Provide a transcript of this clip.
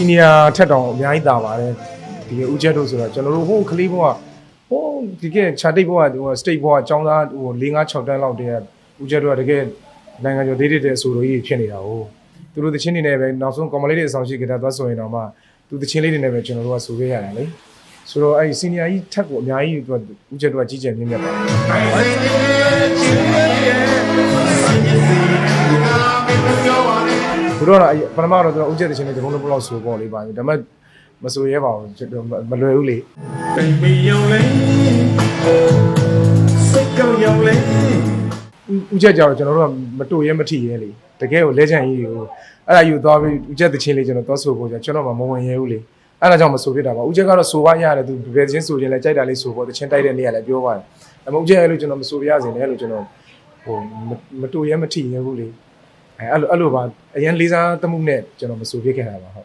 စီနီယာထက်တောင်အများကြီးတာပါတယ်ဒီကဦးချက်တို့ဆိုတော့ကျွန်တော်တို့ဟိုကလေးဘုံကဟိုဒီကခြာတိတ်ဘုံကဟိုစတိတ်ဘုံကအကြောင်းသားဟို၄၅6တန်းလောက်တည်းကဦးချက်တို့ကတကယ်နိုင်ငံကျော်ဒေးတဲ့အဆိုလိုကြီးဖြစ်နေတာဟုတ်သူတို့တချင်းနေနဲ့ပဲနောက်ဆုံးကွန်မလေးတွေအဆောင်ရှိကြတာသွားဆိုရင်တော့မှသူတချင်းလေးတွေနဲ့ပဲကျွန်တော်တို့ကဆိုခဲ့ရတယ်လေဆိုတော့အဲ့စီနီယာကြီးထက်ကိုအများကြီးသူကဦးချက်တို့ကကြီးကျယ်မြင့်မြတ်ပါတယ် သူတို့ကတော့ပထမတော့သူကဦးချက်တချင်းလေးဒီဘုံလုံးဘလောက်ဆိုပေါ့လေးပါဒါပေမဲ့မဆိုရဲပါဘူးမလွယ်ဘူးလေပိတ်မီယုံလေးစိတ်ကောင်းယုံလေးဦးချက်ကြတော့ကျွန်တော်တို့ကမတို့ရဲမထီရဲလေတကယ်ကိုလဲချန်ကြီးကိုအဲ့ဒါယူသွားပြီးဦးချက်တချင်းလေးကျွန်တော်သွားဆိုဖို့ကျွန်တော်မှမဝင်ရဲဘူးလေအဲ့ဒါကြောင့်မဆိုဖြစ်တာပါဦးချက်ကတော့ဆိုပါရတယ်သူဘယ်ချင်းဆိုချင်းလဲကြိုက်တာလေးဆိုဖို့တချင်းတိုက်တဲ့နေရာလဲပြောပါတယ်ဒါပေမဲ့ဦးချက်အဲ့လိုကျွန်တော်မဆိုပြရစေနဲ့လို့ကျွန်တော်ဟိုမတို့ရဲမထီရဲဘူးလေ အဲ့လိုအဲ့လိုပါအရင်လေးစားတမှုနဲ့ကျွန်တော်မဆိုဖြစ်ခဲ့တာပါဟုတ်